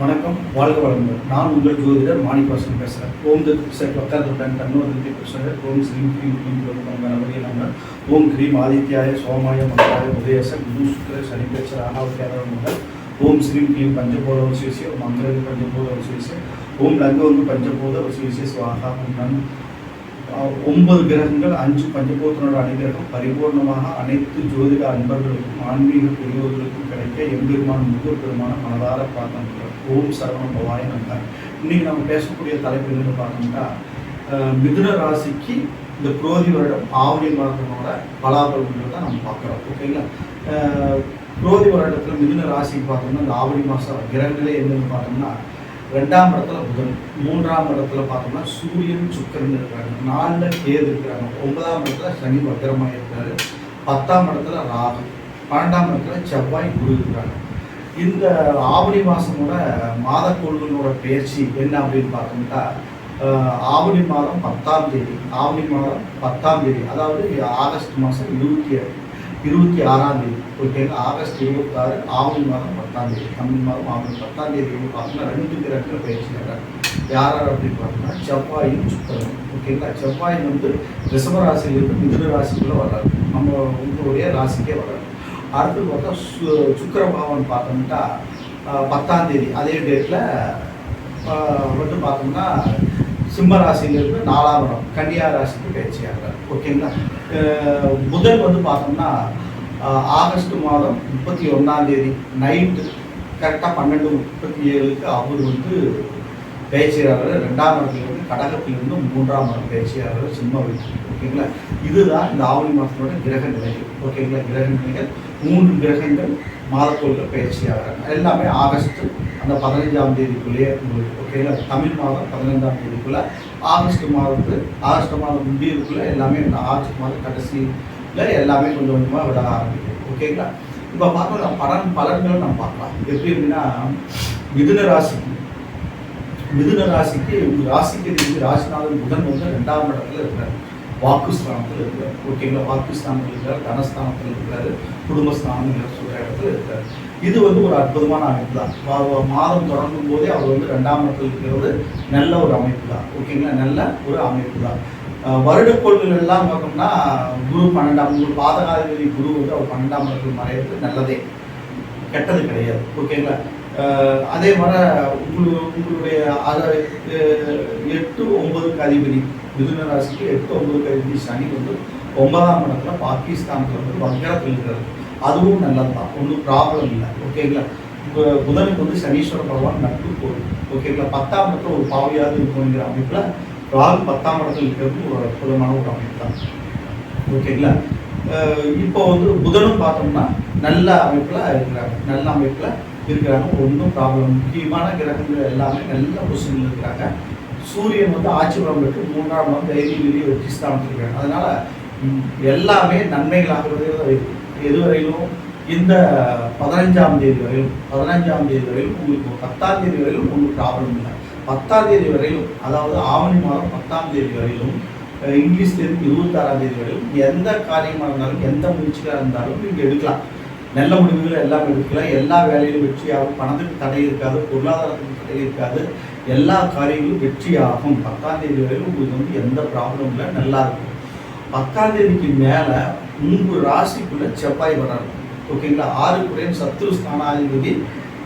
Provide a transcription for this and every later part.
வணக்கம் வாழ்க வளமுடன். நான் உங்கள் ஜோதிடர் மாணிவாசன் பேசுகிறேன் ஓம் தத் சார் வக்கரத்துடன் தன்னோதத்தை பிரசனர் ஓம் ஸ்ரீம் கிரீம் கிரீம் கணபதி நம்ம ஓம் கிரீம் ஆதித்யாய சோமாய மங்களாய உதயச குரு சுக்கர சனிபேச்ச ராணாவத்தியார முதல். ஓம் ஸ்ரீம் கிரீம் பஞ்சபோத விசேஷ மங்கள பஞ்சபோத விசேஷ ஓம் லங்கவங்கு பஞ்சபோத விசேஷ சுவாகா நன் ஒன்பது கிரகங்கள் அஞ்சு பஞ்சபூத்தனோட அனுகிரகம் பரிபூர்ணமாக அனைத்து ஜோதிட அன்பர்களுக்கும் ஆன்மீக பெரியோர்களுக்கும் கிடைக்க எம்பெருமான் முகூர் பெருமான மனதார பார்த்தோம் ஓம் சரவண பவாய நந்தார் இன்னைக்கு நம்ம பேசக்கூடிய தலைப்பு என்னன்னு பார்த்தோம்னா மிதுன ராசிக்கு இந்த குரோதி வருடம் ஆவணி மாதத்தினோட பலாபலன்களை தான் நம்ம பார்க்குறோம். ஓகேங்களா? குரோதி வருடத்தில் மிதுன ராசிக்கு பார்த்தோம்னா இந்த ஆவணி மாதம் கிரகங்களே என்னன்னு பார்த்தோம்னா ரெண்டாம் இடத்துல புதன் மூன்றாம் இடத்துல பார்த்தோம்னா சூரியன் சுக்கரன் இருக்கிறாங்க. நாலில் கேது இருக்கிறாங்க. ஒன்பதாம் இடத்துல சனி பத்திரமாக இருக்காரு. பத்தாம் இடத்துல ராகு. பன்னெண்டாம் இடத்துல செவ்வாய் குரு இருக்கிறாங்க. இந்த ஆவணி மாதமோட மாத கோள்களோட பயிற்சி என்ன அப்படின்னு பார்த்தோம்னா ஆவணி மாதம் பத்தாம் தேதி ஆவணி மாதம் பத்தாம் தேதி அதாவது ஆகஸ்ட் மாதம் இருபத்தி ஏழு. இருபத்தி ஆறாம் தேதி ஓகேங்களா ஆகஸ்ட் இருபத்தாறு ஆவணி மாதம் பத்தாம் தேதி தமிழ் மாதம் ஆவணி பத்தாம் தேதி வந்து பார்த்தோம்னா ரெண்டு கிரகத்தில் பயிற்சி நடக்கிறாங்க யார் யார் அப்படின்னு பார்த்தோம்னா செவ்வாயும் சுக்கரனும். ஓகேங்களா செவ்வாய் வந்து ரிஷப ராசியிலிருந்து மிதுன ராசிக்குள்ளே வராது நம்ம உங்களுடைய ராசிக்கே வராது அடுத்து பார்த்தா சு சுக்கர பகவான் பார்த்தோம்னா பத்தாம் தேதி அதே டேட்டில் வந்து பார்த்தோம்னா சிம்ம ராசியிலிருந்து நாலாம் இடம் கன்னியா ராசிக்கு பயிற்சி ஆகிறார். ஓகேங்களா முதல் வந்து பார்த்தோம்னா ஆகஸ்ட் மாதம் முப்பத்தி ஒன்றாம் தேதி நைட்டு கரெக்டாக பன்னெண்டு முப்பத்தி ஏழுக்கு அவர் வந்து பயிற்சியாளர் ரெண்டாம் இடத்துலேருந்து கடகத்திலிருந்து மூன்றாம் இடம் பயிற்சியாளர் சிம்ம வீட்டு ஓகேங்களா? இதுதான் இந்த ஆவணி மாதத்தோட கிரக நிலைகள் ஓகேங்களா? கிரக நிலைகள் மூன்று கிரகங்கள் மாதத்தோடு பயிற்சியாளர் எல்லாமே ஆகஸ்ட் அந்த பதினைஞ்சாம் தேதிக்குள்ளேயே உங்களுக்கு ஓகேங்களா? தமிழ் மாதம் பதினைஞ்சாம் தேதிக்குள்ள ஆகஸ்ட் மாதத்து ஆகஸ்ட் மாதம் முடியறதுக்குள்ள எல்லாமே இந்த ஆகஸ்ட் மாதம் கடைசியில் எல்லாமே கொஞ்சம் கொஞ்சமாக விட ஆரம்பிக்கும் ஓகேங்களா? இப்போ பார்க்கலாம் பலன் பலன்கள் நம்ம பார்க்கலாம். எப்படி அப்படின்னா மிதுன ராசிக்கு மிதுன ராசிக்கு உங்க ராசிக்கு இருந்து ராசிநாதன் புதன் வந்து ரெண்டாம் இடத்துல இருக்கிறார் வாக்குஸ்தானத்தில் இருக்கிறார் ஓகேங்களா வாக்குஸ்தானத்தில் இருக்கிறார் தனஸ்தானத்தில் இருக்கிறார் குடும்பஸ்தானம் சொல்கிற இடத்துல இருக்கிறார் இது வந்து ஒரு அற்புதமான அமைப்பு தான். வா- மாதம் தொடங்கும் போதே அவர் வந்து ரெண்டாம் இடத்துல இருக்கிறது நல்ல ஒரு அமைப்பு தான். ஓகேங்களா நல்ல ஒரு அமைப்பு தான். வருடக்கோள்கள் எல்லாம் பார்த்தோம்னா குரு பன்னெண்டாம் குரு பாதகாதிபதி குரு வந்து அவர் பன்னெண்டாம் இடத்துல மறையிறது நல்லதே. கெட்டது கிடையாது. ஓகேங்களா அதே மாதிரி உங்களுடைய எட்டு ஒன்பதுக்கு அதிபதி மிதுன ராசிக்கு எட்டு ஒன்பதுக்கு அதிபதி சனி வந்து ஒன்பதாம் இடத்துல பாகிஸ்தானுக்கு வந்து வக்கரத்தில் இருக்கிறது அதுவும் நல்லது தான் ஒன்றும் ப்ராப்ளம் இல்லை ஓகேங்களா புதனுக்கு வந்து சனீஸ்வர பகவான் நட்பு போகும் ஓகேங்களா பத்தாம் இடத்துல ஒரு பாவியாவது இருக்குங்கிற அமைப்பில் ராகு பத்தாம் இடத்துல இருக்கிறது ஒரு அற்புதமான ஒரு அமைப்பு தான் ஓகேங்களா இப்போ வந்து புதனும் பார்த்தோம்னா நல்ல அமைப்பில் இருக்கிறாங்க. நல்ல அமைப்பில் இருக்கிறாங்க. ஒன்றும் ப்ராப்ளம் முக்கியமான கிரகங்கள் எல்லாமே நல்ல பொசிஷனில் இருக்கிறாங்க. சூரியன் வந்து ஆட்சி பலம் பெற்று மூன்றாம் வந்து தைரிய விதி வெற்றி ஸ்தானத்தில் இருக்காங்க. எல்லாமே நன்மைகளாகவே தான் இருக்குது எதுவரையிலும் இந்த பதினஞ்சாம் தேதி வரையிலும் பதினஞ்சாம் தேதி வரையிலும் உங்களுக்கு பத்தாம் தேதி வரையிலும் ஒன்றும் ப்ராப்ளம் இல்லை. பத்தாம் தேதி வரையிலும் அதாவது ஆவணி மாதம் பத்தாம் தேதி வரையிலும் இங்கிலீஷ் தேதி இருபத்தாறாம் தேதி வரையிலும் எந்த காரியமாக இருந்தாலும் எந்த முயற்சியாக இருந்தாலும் நீங்கள் எடுக்கலாம். நல்ல முடிவுகள் எல்லாம் எடுக்கலாம். எல்லா வேலையிலும் வெற்றியாகும். பணத்துக்கு தடை இருக்காது. பொருளாதாரத்துக்கு தடை இருக்காது. எல்லா காரியங்களும் வெற்றியாகும். பத்தாம் தேதி வரையிலும் உங்களுக்கு வந்து எந்த ப்ராப்ளம் இல்லை. நல்லா இருக்கும். பத்தாம் தேதிக்கு மேலே உங்கள் ராசிக்குள்ள செவ்வாய் வராது ஓகேங்களா ஆறு குறையும் சத்ரு ஸ்தானாதிபதி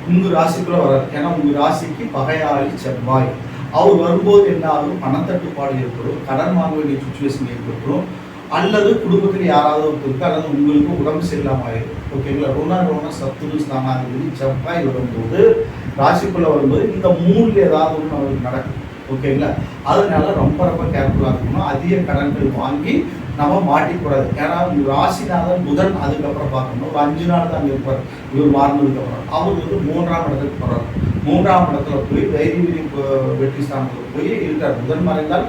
உங்கள் ராசிக்குள்ளே வராது ஏன்னா உங்கள் ராசிக்கு பகையாளி செவ்வாய். அவர் வரும்போது என்ன ஆகும்? பணத்தட்டுப்பாடு ஏற்படும். கடன் வாங்க வேண்டிய சுச்சுவேஷன் ஏற்பட்டுரும் அல்லது குடும்பத்தில் யாராவது ஒருத்தருக்கு அல்லது உங்களுக்கு உடம்பு சரியில்லாமல் ஆயிடும். ஓகேங்களா ருண ருண சத்துரு ஸ்தானாதிபதி செவ்வாய் வரும்போது ராசிக்குள்ளே வரும்போது இந்த மூணில் ஏதாவது ஒன்று அவருக்கு நடக்கும். ஓகேங்களா அதனால ரொம்ப ரொம்ப கேர்ஃபுல்லாக இருக்கணும். அதிக கடன்கள் வாங்கி நம்ம மாட்டிக்கூடாது. ஏன்னா உங்க ராசிநாதன் புதன் அதுக்கப்புறம் பார்க்கணும். ஒரு அஞ்சு நாள் தான் இருப்பார். இவர் மாறினதுக்கப்புறம் அவர் வந்து மூன்றாம் இடத்துக்கு போகிறார் மூன்றாம் இடத்துல போய் தைரிய வெற்றி ஸ்தானத்தில் போய் இருக்கார். புதன் மறைந்தால்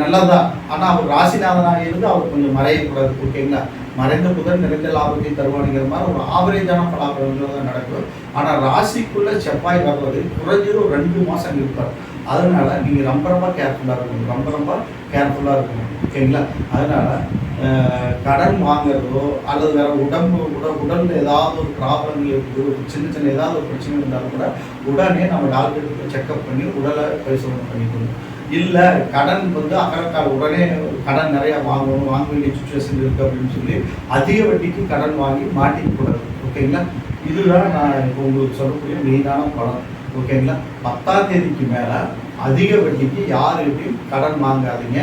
நல்லதுதான். ஆனால் அவர் ராசிநாதனாக இருந்து அவர் கொஞ்சம் மறையக்கூடாது ஓகேங்களா? மறைந்த புதன் நிறைந்த லாபத்தை தருவானுங்கிற மாதிரி ஒரு ஆவரேஜான பலாபலங்கள் தான் நடக்கும். ஆனால் ராசிக்குள்ளே செவ்வாய் வர்றது குறைஞ்சது ஒரு ரெண்டு மாதம் இருப்பார். அதனால் நீங்கள் ரொம்ப ரொம்ப கேர்ஃபுல்லாக இருக்கணும். ரொம்ப ரொம்ப கேர்ஃபுல்லாக இருக்கணும் ஓகேங்களா? அதனால் கடன் வாங்குறதோ அல்லது வேறு உடம்பு உட உடலில் ஏதாவது ஒரு ப்ராப்ளம் இருக்குது ஒரு சின்ன சின்ன ஏதாவது ஒரு பிரச்சனை இருந்தாலும் கூட உடனே நம்ம டாக்டருக்கு செக்அப் பண்ணி உடலை பரிசோதனை பண்ணிக்கணும். இல்லை கடன் வந்து அகரக்கால் உடனே கடன் நிறைய வாங்கணும் வாங்க வேண்டிய சுச்சுவேஷன் இருக்குது அப்படின்னு சொல்லி அதிக வட்டிக்கு கடன் வாங்கி மாட்டிக்கூடாது ஓகேங்களா? இதுதான் நான் இப்போ உங்களுக்கு சொல்லக்கூடிய மெயினான படம் ஓகேங்களா? பத்தாம் தேதிக்கு மேலே அதிக வட்டிக்கு யாருக்கிட்டையும் கடன் வாங்காதீங்க.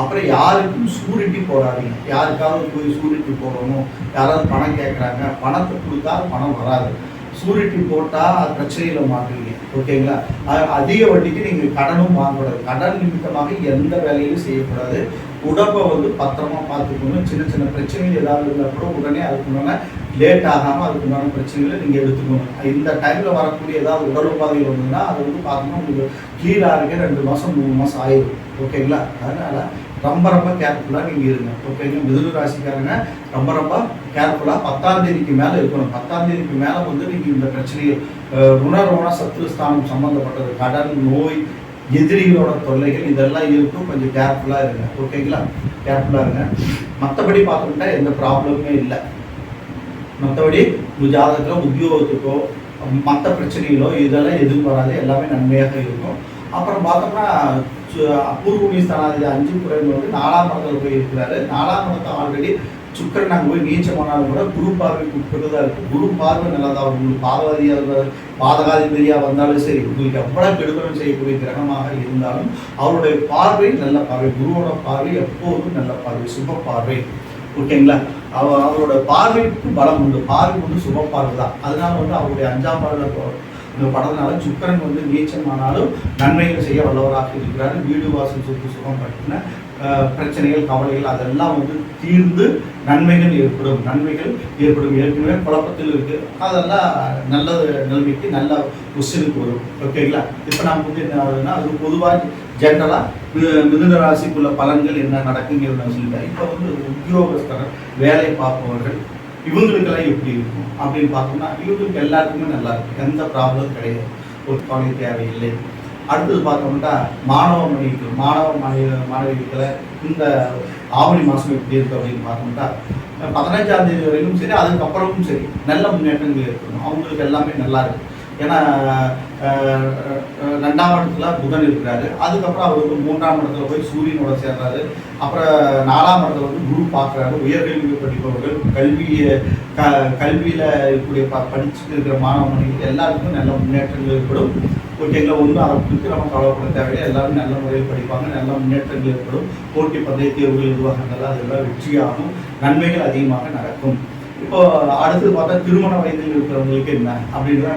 அப்புறம் யாருக்கும் சூரிட்டி போடாதீங்க. யாருக்காவது போய் சூரிட்டி போடணும். யாராவது பணம் கேட்குறாங்க பணத்தை கொடுத்தா பணம் வராது. சூரிட்டி போட்டால் பிரச்சனையில் மாட்டுவீங்க ஓகேங்களா? அதிக வட்டிக்கு நீங்கள் கடனும் வாங்கக்கூடாது. கடன் நிமித்தமாக எந்த வேலையும் செய்யக்கூடாது. உடம்பை வந்து பத்திரமா பார்த்துக்கணும். சின்ன சின்ன பிரச்சனைகள் ஏதாவது இருந்தால் கூட உடனே அதுக்குண்டான லேட் ஆகாமல் அதுக்குண்டான பிரச்சனைகளை நீங்கள் எடுத்துக்கணும். இந்த டைமில் வரக்கூடிய ஏதாவது உடல் உபாதைகள் வந்ததுன்னா அது வந்து பார்த்தோம்னா உங்களுக்கு க்ளீன் ஆகிறதுக்கு ரெண்டு மாதம் மூணு மாதம் ஆயிடும் ஓகேங்களா? அதனால் ரொம்ப ரொம்ப கேர்ஃபுல்லாக நீங்கள் இருங்க. ஓகேங்க மிதுன ராசிக்காரங்க ரொம்ப ரொம்ப கேர்ஃபுல்லாக பத்தாம் தேதிக்கு மேலே இருக்கணும். பத்தாம் தேதிக்கு மேலே வந்து நீங்கள் இந்த பிரச்சனையை அஹ், ருணரோண சம்மந்தப்பட்டது கடன் நோய் எதிரிகளோட தொல்லைகள் இதெல்லாம் இருக்கும். கொஞ்சம் கேர்ஃபுல்லாக இருங்க. ஓகேங்களா கேர்ஃபுல்லாக இருங்க. மற்றபடி பார்த்தோம்னா எந்த ப்ராப்ளமுமே இல்லை. மற்றபடி ஜாதகத்தில் உத்தியோகத்துக்கோ மற்ற பிரச்சனைகளோ இதெல்லாம் எதுவும் வராது. எல்லாமே நன்மையாக இருக்கும். அப்புறம் பார்த்தோம்னா சு- அபூர்வ ஸ்தானாதிபதி அஞ்சு குறைவு வந்து நாலாம் இடத்துல போய் இருக்கிறாரு நாலாம் இடத்தை ஆல்ரெடி சுக்கரன் நாங்கள் போய் நீச்சமானாலும் கூட குரு பார்வைக்கு உட்பட்டுதான் இருக்கு குரு பார்வை நல்லதா உங்களுக்கு பார்வதியாக பாதகாதிபதியாக வந்தாலும் சரி உங்களுக்கு எவ்வளவு கெடுபலம் செய்யக்கூடிய கிரகமாக இருந்தாலும் அவருடைய பார்வை நல்ல பார்வை. குருவோட பார்வை எப்போதும் நல்ல பார்வை சுப பார்வை. ஓகேங்களா அவ அவரோட பார்வைக்கு பலம் உண்டு. பார்வை வந்து சுப பார்வை தான் அதனால வந்து அவருடைய அஞ்சாம் பார்வை இந்த படத்தினால சுக்கரன் வந்து நீச்சமானாலும் நன்மைகள் செய்ய வல்லவராக இருக்கிறார். வீடு வாசல் சொத்து சுகம் பற்றின பிரச்சனைகள் கவலைகள் அதெல்லாம் வந்து தீர்ந்து நன்மைகள் ஏற்படும். நன்மைகள் ஏற்படும். ஏற்கனவே குழப்பத்தில் இருக்கு. அதெல்லாம் நல்ல நிலைமைக்கு நல்ல உசிலுக்கு வரும். ஓகேங்களா இப்போ நம்ம வந்து என்ன ஆகுதுன்னா அது பொதுவாக ஜென்ரலாக மிதுன ராசிக்குள்ள பலன்கள் என்ன நடக்குங்கிறத நான் சொல்லிட்டேன் இப்போ வந்து உத்தியோகஸ்தர் வேலை பார்ப்பவர்கள் இவங்களுக்கெல்லாம் எப்படி இருக்கும்? அப்படின்னு பார்த்தோம்னா இவங்களுக்கு எல்லாருக்குமே நல்லா இருக்கும். எந்த ப்ராப்ளம் கிடையாது. ஒரு கவலை தேவையில்லை. அடுத்தது பார்த்தோம்னா மாணவ மணிகள் மாணவ மாணவி மாணவிகளை இந்த ஆவணி மாதம் எப்படி இருக்கு அப்படின்னு பார்த்தோம்னா பதினஞ்சாம் தேதி வரைக்கும் சரி அதுக்கப்புறமும் சரி நல்ல முன்னேற்றங்கள் இருக்கணும் அவங்களுக்கு எல்லாமே நல்லா இருக்கு ஏன்னா ரெண்டாம் இடத்துல புதன் இருக்கிறாரு. அதுக்கப்புறம் அவர் வந்து மூன்றாம் இடத்துல போய் சூரியனோட சேர்றாரு. அப்புறம் நாலாம் இடத்துல வந்து குரு பார்க்குறாரு. உயர்கல்வி படிப்பவர்கள் கல்வியை க கல்வியில் இருக்கக்கூடிய ப படிச்சுட்டு இருக்கிற மாணவ மாணவிகள் எல்லாருக்கும் நல்ல முன்னேற்றங்கள் ஏற்படும். ஓகேங்களா ஒன்றும் அதை குறித்து நம்ம கவலைப்பட தேவையில்லை. எல்லாரும் நல்ல முறையில் படிப்பாங்க. நல்ல முன்னேற்றங்கள் ஏற்படும். போட்டி பந்தய தேர்வுகள் நிர்வாகங்கள் அதெல்லாம் வெற்றியாகும். நன்மைகள் அதிகமாக நடக்கும். இப்போ அடுத்து பார்த்தா திருமண வயதில் இருக்கிறவங்களுக்கு என்ன அப்படின்ற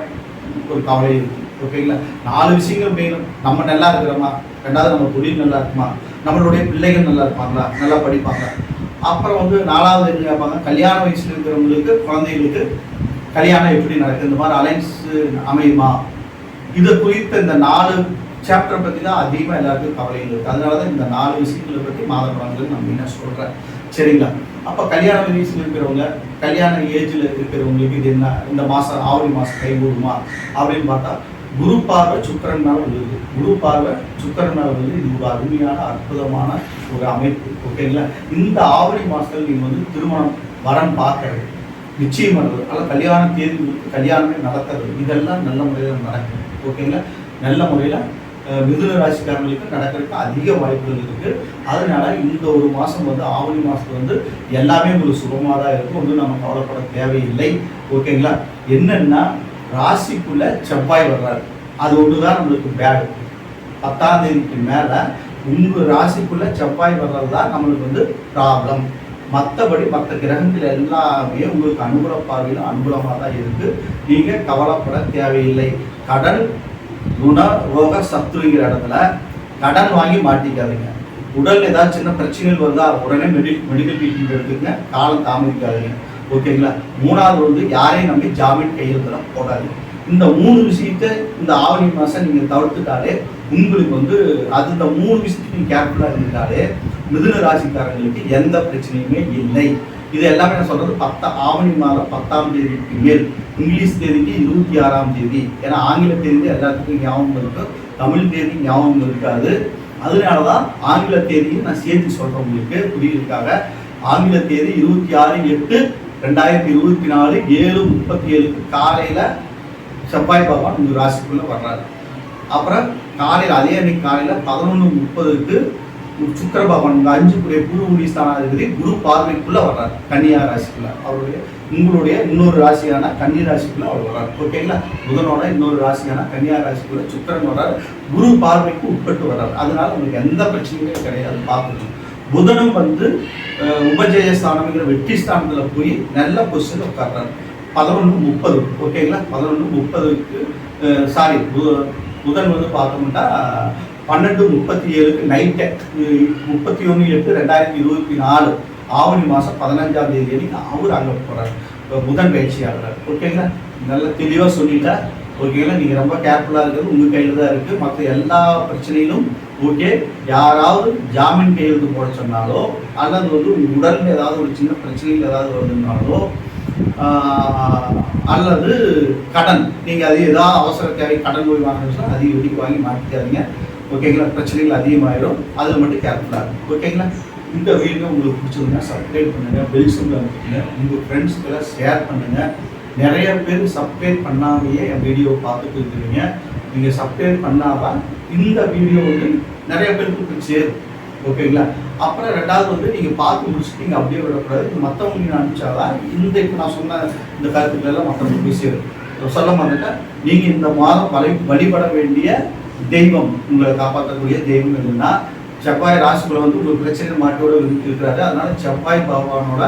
ஒரு கவலை இருக்குது ஓகேங்களா? நாலு விஷயங்கள் மெயினும் நம்ம நல்லா இருக்கிறோமா? ரெண்டாவது நம்ம தொழில் நல்லா இருக்குமா? நம்மளுடைய பிள்ளைகள் நல்லா இருப்பாங்களா? நல்லா படிப்பாங்களா அப்புறம் வந்து நாலாவது என்ன கேட்பாங்க? கல்யாண வயசில் இருக்கிறவங்களுக்கு குழந்தைகளுக்கு கல்யாணம் எப்படி நடக்குது? இந்த மாதிரி அலைன்ஸ் அமையுமா? இதை குறித்த இந்த நாலு சாப்டர் பற்றி தான் அதிகமாக எல்லாருக்கும் கவலைகள் இருக்குது அதனால தான் இந்த நாலு விஷயங்களை பற்றி மாத பலன்கள் நான் மெயினாக சொல்கிறேன் சரிங்களா? அப்போ கல்யாண வயசில் இருக்கிறவங்க கல்யாண ஏஜில் இருக்கிறவங்களுக்கு இது என்ன? இந்த மாதம் ஆவணி மாதம் கைகூடுமா அப்படின்னு பார்த்தா குரு பார்வை சுக்கரன் மேல விழுது குரு பார்வை சுக்கரன் மேல விழுது இது ஒரு அருமையான அற்புதமான ஒரு அமைப்பு. ஓகேங்களா இந்த ஆவணி மாதத்தில் நீங்கள் வந்து திருமணம் வரன் பார்க்கறது நிச்சயம் பண்ணுறது அல்ல கல்யாண தேதி கல்யாணமே நடக்கிறது இதெல்லாம் நல்ல முறையில் நடக்கும். ஓகேங்களா நல்ல முறையில் மிதுன ராசிக்காரங்களுக்கு நடக்கிறதுக்கு அதிக வாய்ப்புகள் இருக்குது அதனால இந்த ஒரு மாதம் வந்து ஆவணி மாதத்துல வந்து எல்லாமே உங்களுக்கு சுகமாக தான் இருக்கும். ஒன்றும் நம்ம கவலைப்பட தேவையில்லை. ஓகேங்களா என்னென்னா ராசிக்குள்ள செவ்வாய் வர்றாரு. அது ஒன்று தான் நம்மளுக்கு பேடு பத்தாம் தேதிக்கு மேலே உங்கள் ராசிக்குள்ள செவ்வாய் வர்றது தான் நம்மளுக்கு வந்து ப்ராப்ளம் மற்றபடி மற்ற கிரகங்கள் எல்லாமே உங்களுக்கு அனுகூல பார்வையில் அனுகூலமாக தான் இருக்குது நீங்கள் கவலைப்பட தேவையில்லை. கடன் குண ரோக சத்துருங்கிற இடத்துல கடன் வாங்கி மாட்டிக்காதீங்க. உடல் ஏதாவது சின்ன பிரச்சனைகள் வருதா உடனே மெடி மெடிக்கல் ட்ரீட்மெண்ட் எடுத்துக்கங்க. காலம் தாமதிக்காதீங்க. ஓகேங்களா? மூணாவது வந்து யாரையும் நம்பி ஜாமீன் கையெழுத்தெல்லாம் போடாது. இந்த மூணு விஷயத்தை இந்த ஆவணி மாதம் நீங்கள் தவிர்த்துட்டாலே உங்களுக்கு வந்து அது இந்த மூணு விஷயத்துக்கு நீங்கள் கேர்ஃபுல்லாக இருந்துட்டாலே மிதுன ராசிக்காரங்களுக்கு எந்த பிரச்சனையுமே இல்லை. இது எல்லாமே நான் சொல்றது பத்த ஆவணி மாதம் பத்தாம் தேதிக்கு மேல். இங்கிலீஷ் தேதிக்கு இருபத்தி ஆறாம் தேதி. ஏன்னா ஆங்கில தேதி எல்லாத்துக்கும் ஞாபகம் இருக்கும் தமிழ் தேதி ஞாபகம் இருக்காது. அதனால தான் ஆங்கில தேதியும் நான் சேர்த்து சொல்கிறேன் உங்களுக்கு. புரியுதுக்காக? ஆங்கில தேதி இருபத்தி ஆறு எட்டு ரெண்டாயிரத்தி இருபத்தி நாலு ஏழு முப்பத்தி ஏழுக்கு காலையில் செவ்வாய் பகவான் இந்த ராசிக்குள்ளே வர்றாரு. அப்புறம் காலையில் அதே அன்னைக்கு காலையில் பதினொன்று முப்பதுக்கு சுக்கர பகவான் இந்த அஞ்சு கூடிய குரு உடிஸ்தானாதிபதி குரு பார்வைக்குள்ளே வர்றார் கன்னியா ராசிக்குள்ளே. அவருடைய உங்களுடைய இன்னொரு ராசியான கன்னி ராசிக்குள்ளே அவர் வர்றார். ஓகேங்களா புதனோட இன்னொரு ராசியான கன்னியா ராசிக்குள்ளே சுக்கரன் வர்றார். குரு பார்வைக்கு உட்பட்டு வர்றார். அதனால உங்களுக்கு எந்த பிரச்சனையுமே கிடையாது. பார்க்கணும் புதனும் வந்து உபஜய ஸ்தானம்ங்கிற வெற்றி ஸ்தானத்தில் போய் நல்ல பொசிஷன் உட்கார்றாரு. பதினொன்று முப்பது ஓகேங்களா பதினொன்று முப்பதுக்கு சாரி புதன் வந்து பார்த்தோம்னா பன்னெண்டு முப்பத்தி ஏழுக்கு நைட்டு முப்பத்தி ஒன்று எட்டு ரெண்டாயிரத்தி இருபத்தி நாலு ஆவணி மாதம் பதினஞ்சாம் தேதி அன்னைக்கு அவர் அங்கே போகிறார் புதன் பயிற்சி ஆகிறார் ஓகேங்களா நல்லா தெளிவாக சொல்லிட்டா ஓகேங்களா நீங்கள் ரொம்ப கேர்ஃபுல்லாக இருக்கிறது உங்கள் கையில் தான் இருக்குது மற்ற எல்லா பிரச்சனையிலும் ஓகே? யாராவது ஜாமீன் கையெழுத்து போட சொன்னாலோ அல்லது வந்து உடலில் ஏதாவது ஒரு சின்ன பிரச்சனைகள் ஏதாவது வருதுனாலோ அல்லது கடன் நீங்கள் அது ஏதாவது அவசர தேவை கடன் போய் வாங்கினா அதிக வட்டிக்கு வாங்கி மாற்றிக்காதீங்க ஓகேங்களா பிரச்சனைகள் அதிகமாகிடும் அதில் மட்டும் கேர்ஃபுல்லாக இருக்கும் ஓகேங்களா இந்த வீடியோ உங்களுக்கு பிடிச்சிருந்தா சப்ஸ்கிரைப் பண்ணுங்கள் பெல் சிம்பிள் அமைக்குங்க. உங்கள் ஃப்ரெண்ட்ஸ்க்கெல்லாம் ஷேர் பண்ணுங்கள் நிறைய பேர் சப்ஸ்கிரைப் பண்ணாமையே என் வீடியோ பார்த்துட்டு இருக்கிறீங்க. நீங்கள் சப்ஸ்கிரைப் பண்ணாதான் இந்த வீடியோ வந்து நிறைய பேருக்கு போய் சேரும். ஓகேங்களா? அப்புறம் ரெண்டாவது வந்து நீங்கள் பார்த்து முடிச்சுட்டு நீங்கள் அப்படியே விடக்கூடாது. மற்றவங்களுக்கு அனுப்பிச்சாதான் இந்த இப்போ நான் சொன்ன இந்த கருத்துக்களெல்லாம் மற்றவங்களுக்கு போய் சேரும். சொல்ல மாட்டேன் நீங்கள் இந்த மாதம் வழி வழிபட வேண்டிய தெய்வம் உங்களை காப்பாற்றக்கூடிய தெய்வம் என்னென்னா செவ்வாய் ராசிக்குள்ள வந்து ஒரு பிரச்சனை மாட்டோட இருக்கிறாரு. அதனால செவ்வாய் பகவானோட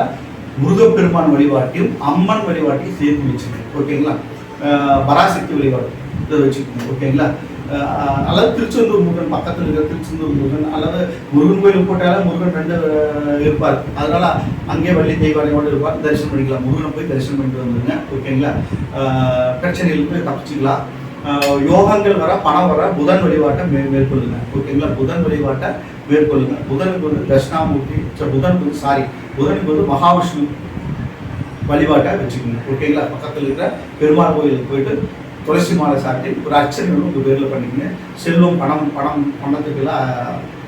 முருகப்பெருமான் வழிபாட்டையும் அம்மன் வழிபாட்டையும் சேர்த்து வச்சுருக்கு ஓகேங்களா? பராசக்தி வழிபாடு. இதை வச்சுக்கணும் ஓகேங்களா? அல்லது திருச்செந்தூர் முருகன் பக்கத்தில் இருக்கிற திருச்செந்தூர் முருகன் அல்லது முருகன் கோயில் போட்டாலும் முருகன் ரெண்டு இருப்பார். அதனால அங்கேயே வள்ளி தெய்வானையோடு இருப்பார். தரிசனம் பண்ணிக்கலாம். முருகனை போய் தரிசனம் பண்ணிட்டு வந்துருங்க ஓகேங்களா? அஹ், போய் தப்பிச்சுக்கலாம். யோகங்கள் வர பணம் வர புதன் வழிபாட்டை மே மேற்கொள்ளுங்க ஓகேங்களா? புதன் வழிபாட்டை மேற்கொள்ளுங்க. புதனுக்கு வந்து தட்சிணாமூர்த்தி புதனுக்கு வந்து சாரி புதனுக்கு வந்து மகாவிஷ்ணு வழிபாட்டை வச்சுக்கோங்க ஓகேங்களா? பக்கத்தில் இருக்கிற பெருமாள் கோயிலுக்கு போயிட்டு துளசி மாலை சாட்டி ஒரு அர்ச்சனை உங்கள் பேரில் பண்ணிக்கங்க. செல்வம் பணம் பணம் பணத்துக்கெல்லாம்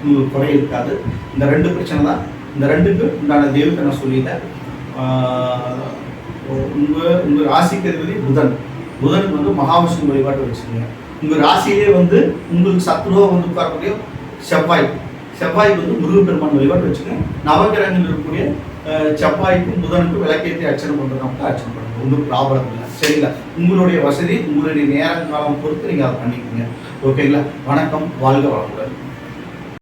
உங்களுக்கு குறை இருக்காது. இந்த ரெண்டு பிரச்சனை தான். இந்த ரெண்டுக்கு உண்டான தெய்வத்தை நான் சொல்லிட்டேன். உங்கள் உங்கள் ராசிக்கு அதிபதி புதன். புதனுக்கு வந்து மகாவிஷ்ணு வழிபாட்டை வச்சுக்கோங்க. உங்கள் ராசியிலே வந்து உங்களுக்கு சத்ருவா வந்து உட்காரக்கூடிய செவ்வாய். செவ்வாய்க்கு வந்து முருகப்பெருமான் வழிபாட்டு வச்சுக்கோங்க. நவகிரகங்கள் இருக்கக்கூடிய செவ்வாய்க்கும் புதனுக்கும் விளக்கேற்றி அர்ச்சனை பண்ணுறது மட்டும் அர்ச்சனை பண்ணுறோம் ஒன்றும் ப்ராப்ளம் இல்லை. சரிங்களா? உங்களுடைய வசதி உங்களுடைய நேரம் காலம் பொறுத்து நீங்கள் அதை பண்ணிக்கோங்க. ஓகேங்களா? வணக்கம் வாழ்க வளமுடன்.